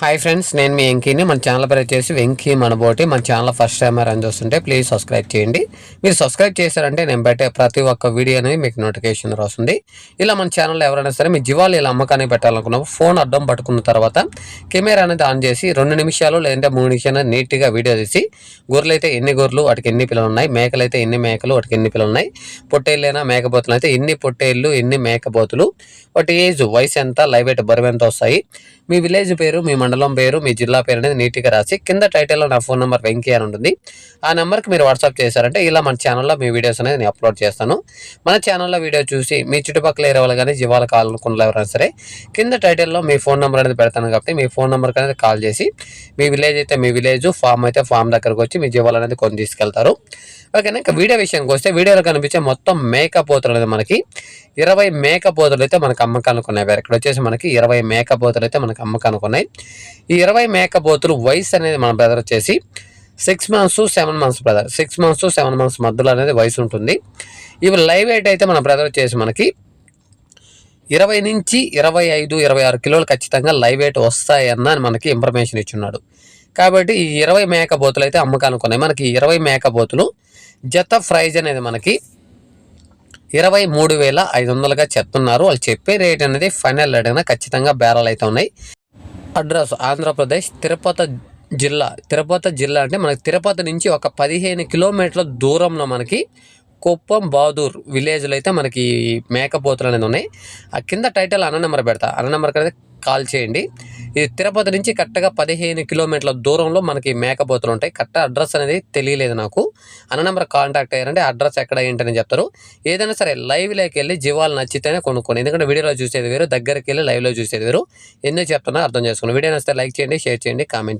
Hi friends నేను మీ వెంకీని. మన channel పేరు వచ్చేసి వెంకీ మనబోటి మన ఛానల్ ఫస్ట్ టైం అని చూస్తుంటే ప్లీజ్ సబ్స్క్రైబ్ చేయండి. మీరు సబ్స్క్రైబ్ చేశారంటే నేను పెట్టే ప్రతి ఒక్క వీడియో అనేది మీకు నోటిఫికేషన్ వస్తుంది. ఇలా మన ఛానల్లో ఎవరైనా సరే మీ జీవాలు ఇలా అమ్మకానికి పెట్టాలనుకున్నప్పుడు ఫోన్ అడ్డం పట్టుకున్న తర్వాత కెమెరా అనేది ఆన్ చేసి రెండు నిమిషాలు లేదంటే మూడు నిమిషాలు నీట్గా వీడియో తీసి గొర్రెలు అయితే ఎన్ని గొర్రెలు వాటికి ఎన్ని పిల్లలు ఉన్నాయి మేకలు అయితే ఎన్ని మేకలు వాటికి ఎన్ని పిల్లలు ఉన్నాయి పొట్టేళ్ళైనా మేకపోతులు అయితే ఎన్ని పొట్టేళ్ళు ఎన్ని మేకపోతులు వాటి ఏజ్ వయసు ఎంత లైవ్ ఎట్ బరువు ఎంత వస్తాయి మీ విలేజ్ పేరు మీ మండలం పేరు మీ జిల్లా పేరు అనేది నీట్గా రాసి కింద టైటిల్లో నా ఫోన్ నెంబర్ వెంకీ అని ఉంటుంది ఆ నెంబర్కి మీరు వాట్సాప్ చేశారంటే ఇలా మన ఛానల్లో మీ వీడియోస్ అనేది నేను అప్లోడ్ చేస్తాను. మన ఛానల్లో వీడియో చూసి మీ చుట్టుపక్కల ఏరే కానీ జీవాలు కావాలనుకున్న ఎవరైనా సరే కింద టైటిల్లో మీ ఫోన్ నెంబర్ అనేది పెడతాను కాబట్టి మీ ఫోన్ నెంబర్కి అనేది కాల్ చేసి మీ విలేజ్ అయితే మీ విలేజ్ ఫామ్ అయితే ఫామ్ దగ్గరకు వచ్చి మీ జీవాలు అనేది కొని తీసుకెళ్తారు. ఓకేనా ఇంకా వీడియో విషయానికి వస్తే వీడియోలో కనిపించే మొత్తం మేకపోతులు అనేది మనకి ఇరవై మేకపోతులు అయితే మనకు అమ్మకానికి ఉన్నాయి. ఇక్కడ వచ్చేసి మనకి ఇరవై మేకపోతులు అయితే మనకు అమ్మకానికి ఉన్నాయి. ఈ ఇరవై మేకపోతులు వయసు అనేది మన బ్రదర్ వచ్చేసి six months seven months brother six months seven months మధ్యలో అనేది వయసు ఉంటుంది. ఇవి లైవ్ వెయిట్ అయితే మన బ్రదర్ వచ్చేసి మనకి ఇరవై నుంచి ఇరవై ఐదు ఇరవై ఆరు కిలోలు ఖచ్చితంగా లైవ్ వెయిట్ వస్తాయన్న మనకి ఇన్ఫర్మేషన్ ఇచ్చున్నాడు. కాబట్టి ఈ ఇరవై మేకపోతులు అయితే అమ్మకానికి ఉన్నాయి మనకి ఇరవై మేకపోతులు జత ప్రైజ్ అనేది మనకి ఇరవై మూడు వేల ఐదు వందలుగా చెప్తున్నారు. వాళ్ళు చెప్పే రేట్ అనేది ఫైనల్ రేట్ అయినా ఖచ్చితంగా బేరాలు అయితే ఉన్నాయి. అడ్రస్ ఆంధ్రప్రదేశ్ తిరుపతి జిల్లా. తిరుపతి జిల్లా అంటే మనకి తిరుపతి నుంచి ఒక పదిహేను కిలోమీటర్ల దూరంలో మనకి కుప్పం బాదూర్ విలేజ్లో అయితే మనకి మేకపోతులు అనేది ఉన్నాయి. ఆ కింద టైటిల్ అన్న నెంబర్ పెడతా. అన్న నెంబర్కి అనేది కాల్ చేయండి. ఇది తిరుపతి నుంచి కరెక్ట్గా పదిహేను కిలోమీటర్ల దూరంలో మనకి మేకపోతులు ఉంటాయి. కరెక్ట్ అడ్రస్ అనేది తెలియలేదు నాకు. అన్న నెంబర్ కాంటాక్ట్ అయ్యారంటే అడ్రస్ ఎక్కడ ఏంటని చెప్తారు. ఏదైనా సరే లైవ్లోకి వెళ్ళి జీవాలు నచ్చితేనే కొనుక్కోండి. ఎందుకంటే వీడియోలో చూసేది వేరు దగ్గరికి వెళ్ళి లైవ్లో చూసేది వేరు. ఎందుకు చెప్తున్నా అర్థం చేసుకోండి. వీడియో నచ్చితే లైక్ చేయండి షేర్ చేయండి కామెంట్